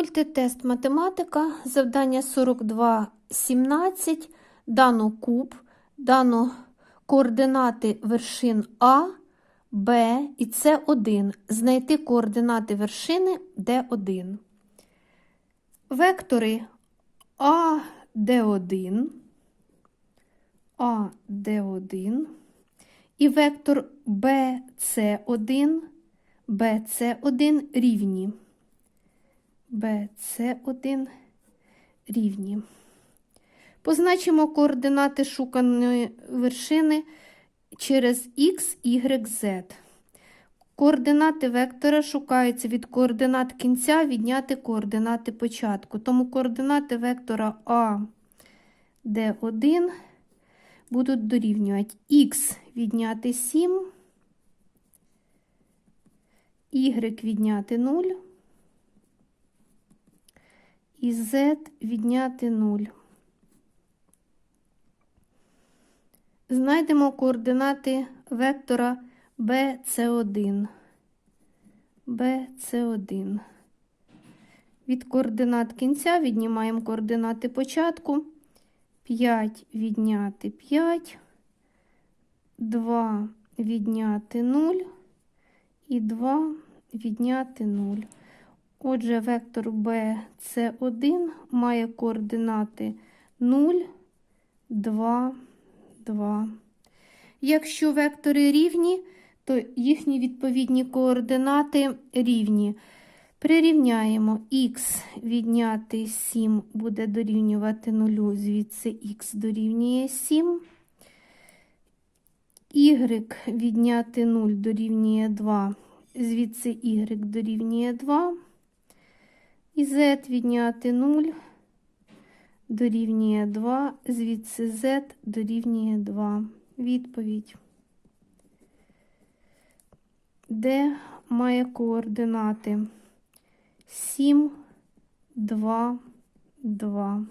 Мультитест математика, завдання 42.17, дано куб, дано координати вершин А, Б і С1. Знайти координати вершини Д1. Вектори А, Д1, А, Д1 і вектор BC1, BC1 рівні. BC1 рівні. Позначимо координати шуканої вершини через X, Y, Z. Координати вектора шукаються від координат кінця відняти координати початку. Тому координати вектора А, Д1 будуть дорівнювати Х відняти 7, Y відняти 0 і Z відняти 0. Знайдемо координати вектора BC1. BC1. Від координат кінця віднімаємо координати початку. 5 відняти 5, 2 відняти 0 і 2 відняти 0. Отже, вектор BC1 має координати 0, 2, 2. Якщо вектори рівні, то їхні відповідні координати рівні. Прирівняємо х відняти 7 буде дорівнювати 0, звідси х дорівнює 7. Y відняти 0 дорівнює 2, звідси y дорівнює 2. І z відняти 0 дорівнює 2, звідси z дорівнює 2. Відповідь. Де має координати? 7, 2, 2.